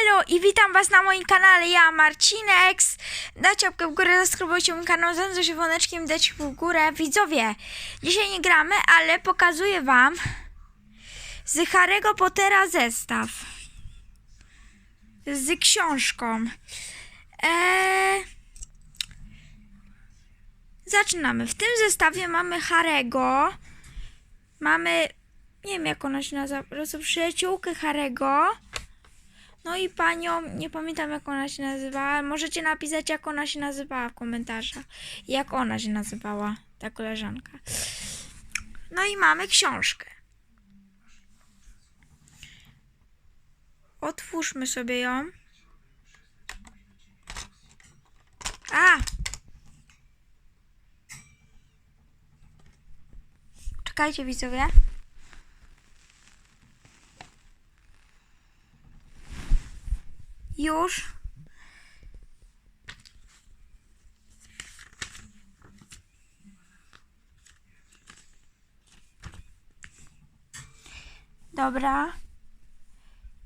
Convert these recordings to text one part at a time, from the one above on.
Elo i witam was na moim kanale, ja Marcinek. Dajcie łapkę w górę, zasubskrybujcie mój kanał, zadzwonić się dzwoneczkiem, dajcie w górę. Widzowie, dzisiaj nie gramy, ale pokazuję wam z Harry'ego Pottera zestaw. Z książką. Eee... Zaczynamy. W tym zestawie mamy Harego. Mamy, nie wiem jak ona się nazywa, przyjaciółkę Harego. No i panią, nie pamiętam jak ona się nazywała. Możecie napisać jak ona się nazywała w komentarzach. Jak ona się nazywała, ta koleżanka. No i mamy książkę. Otwórzmy sobie ją. A! Czekajcie widzowie. Już. Dobra.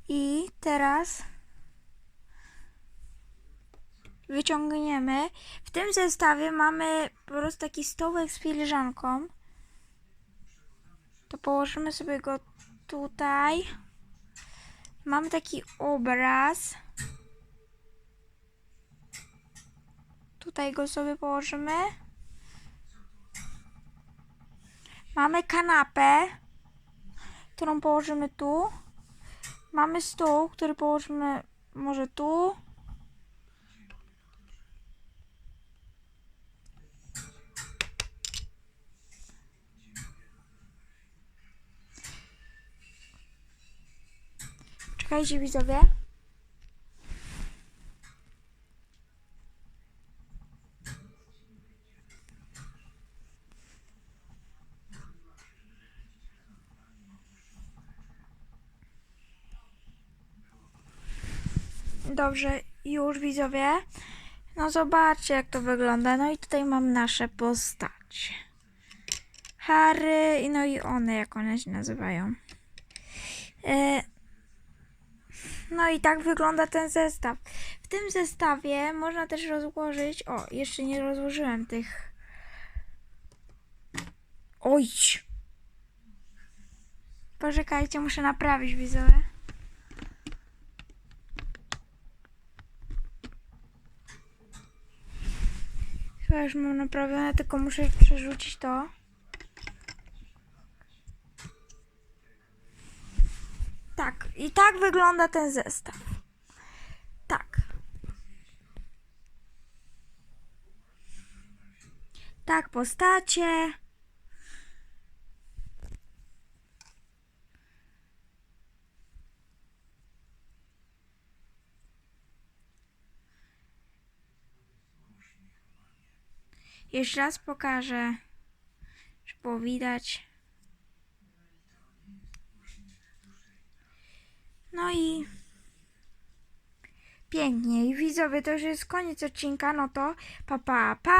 I teraz wyciągniemy. W tym zestawie mamy po prostu taki stołek z filiżanką. To położymy sobie go tutaj. Mamy taki obraz. Tutaj go sobie położymy. Mamy kanapę, którą położymy tu. Mamy stół, który położymy może tu. Czekajcie widzowie. Dobrze, już widzowie. No zobaczcie jak to wygląda. No i tutaj mam nasze postacie. Harry, no i one, jak one się nazywają. E, no i tak wygląda ten zestaw. W tym zestawie można też rozłożyć. O, jeszcze nie rozłożyłem tych. Oj! Poczekajcie, muszę naprawić widzowie. Chyba już mam naprawione, tylko muszę przerzucić to. Tak, i tak wygląda ten zestaw. Tak. Tak, postacie. Jeszcze raz pokażę, żeby było widać. No i pięknie. I widzowie, to już jest koniec odcinka, no to pa pa pa.